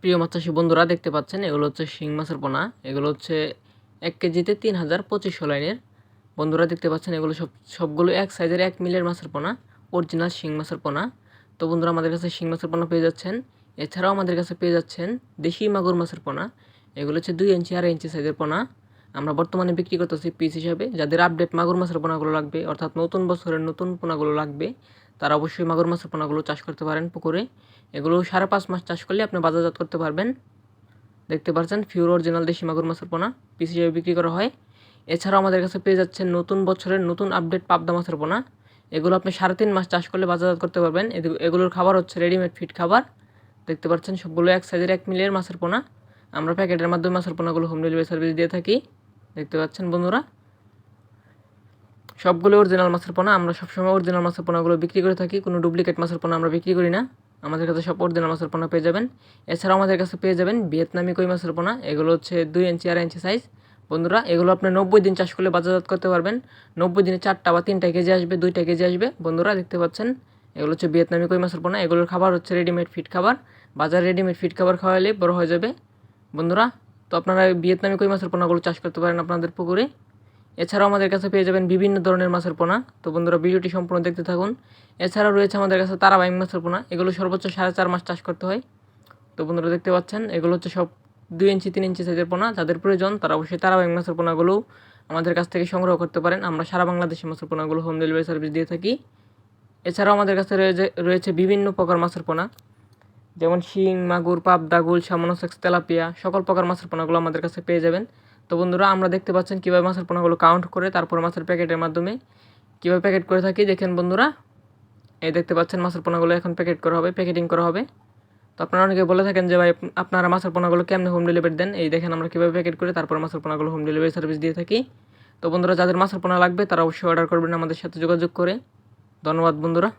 প্রিয় মাছ চাষি বন্ধুরা দেখতে পাচ্ছেন, এগুলো হচ্ছে শিং মাছের পোনা। এগুলো হচ্ছে এক কেজিতে তিন হাজার পঁচিশশো লাইনের। বন্ধুরা দেখতে পাচ্ছেন, এগুলো সব, সবগুলো এক সাইজের এক মিলের মাছের পোনা অরিজিনাল শিং মাছের পোনা। তো বন্ধুরা, আমাদের কাছে শিং মাছের পোনা পেয়ে যাচ্ছেন। এছাড়াও আমাদের কাছে পেয়ে যাচ্ছেন দেশি মাগুর মাছের পোনা। এগুলো হচ্ছে দুই ইঞ্চি, আড়াই ইঞ্চি সাইজের পোনা। আমরা বর্তমানে বিক্রি করতেছি পিস হিসাবে। যাদের আপডেট মাগুর মাছের পোনাগুলো লাগবে, অর্থাৎ নতুন বছরের নতুন পোনাগুলো লাগবে, তারা অবশ্যই মাগুর মাছের পোনাগুলো চাষ করতে পারেন পুকুরে। এগুলো সাড়ে পাঁচ মাস চাষ করলে আপনি বাজারজাত করতে পারবেন। দেখতে পাচ্ছেন ফিউর অরিজিনাল দেশি মাগুর মাছের পোনা, পিস হিসেবে বিক্রি করা হয়। এছাড়াও আমাদের কাছে পেয়ে যাচ্ছেন নতুন বছরের নতুন আপডেট পাবদা মাছের পোনা। এগুলো আপনি সাড়ে তিন মাস চাষ করলে বাজারজাত করতে পারবেন। এগুলোর খাবার হচ্ছে রেডিমেড ফিট খাবার। দেখতে পাচ্ছেন, সবগুলো এক সাইজের এক মিলিয়ন মাছের পোনা। আমরা প্যাকেটের মাধ্যমে মাছের পোনাগুলো হোম ডেলিভারি সার্ভিস দিয়ে থাকি। দেখতে পাচ্ছেন বন্ধুরা? সবগুলো অরিজিনাল মাছের পোনা, আমরা সবসময় অরিজিনাল মাছের পোনাগুলো বিক্রি করে থাকি। কোনো ডুপ্লিকেট মাছের পোনা আমরা বিক্রি করি না। আমাদের কাছে সব অরিজিনাল মাছের পোনা পেয়ে যাবেন। এছাড়াও আমাদের কাছে পেয়ে যাবেন ভিয়েতনামি কই মাছের পোনা। এগুলো হচ্ছে দুই ইঞ্চি, আড়াই ইঞ্চি সাইজ বন্ধুরা, এগুলো আপনি নব্বই দিন চাষ করলে বাজারজাত করতে পারবেন। নব্বই দিনে চারটা বা তিনটা কেজি আসবে, দুইটা কেজি আসবে। বন্ধুরা, দেখতে পাচ্ছেন? এগুলো হচ্ছে ভিয়েতনামি কই মাছের পোনা। এগুলোর খাবার হচ্ছে রেডিমেড ফিট খাবার। বাজার রেডিমেড ফিট খাবার খাওয়ালে বড় হয়ে যাবে। বন্ধুরা তো আপনারা ভিয়েতনামি কই মাছের পোনাগুলো চাষ করতে পারেন আপনাদের পুকুরে। এছাড়াও আমাদের কাছে পেয়ে যাবেন বিভিন্ন ধরনের মাছের পোনা। তো বন্ধুরা, ভিডিওটি সম্পূর্ণ দেখতে থাকুন। এছাড়াও রয়েছে আমাদের কাছে তারাবাইং মাছের পোনা। এগুলো সর্বোচ্চ সাড়ে চার মাস চাষ করতে হয়। তো বন্ধুরা, দেখতে পাচ্ছেন, এগুলো হচ্ছে সব দুই ইঞ্চি, তিন ইঞ্চি সাইজের পোনা। যাদের প্রয়োজন, তারা অবশ্যই তারাবাইং মাছের পোনাগুলো আমাদের কাছ থেকে সংগ্রহ করতে পারেন। আমরা সারা বাংলাদেশে মাছের পোনাগুলো হোম ডেলিভারি সার্ভিস দিয়ে থাকি। এছাড়াও আমাদের কাছে রয়েছে রয়েছে বিভিন্ন প্রকার মাছের পোনা। যেমন শিং, মাগুর, পাবদা, গুল সামনোসেক্স তেলাপিয়া, সকল প্রকার মাছের পোনাগুলো আমাদের কাছে পেয়ে যাবেন। তো বন্ধুরা, আমরা দেখতে পাচ্ছেন কীভাবে মাছের পোনাগুলো কাউন্ট করে, তারপর মাছের প্যাকেটের মাধ্যমে কীভাবে প্যাকেট করে থাকি। দেখেন বন্ধুরা, এই দেখতে পাচ্ছেন মাছের পোনাগুলো এখন প্যাকেট করা হবে প্যাকেটিং করা হবে। তো আপনারা অনেকে বলে থাকেন যে ভাই, আপনারা মাছের পোনাগুলো কেমনে হোম ডেলিভারি দেন? এই দেখেন আমরা কীভাবে প্যাকেট করে, তারপর মাছের পোনাগুলো হোম ডেলিভারি সার্ভিস দিয়ে থাকি। তো বন্ধুরা, যাদের মাছের পোনা লাগবে, তারা অবশ্যই অর্ডার করবেন আমাদের সাথে যোগাযোগ করে। ধন্যবাদ বন্ধুরা।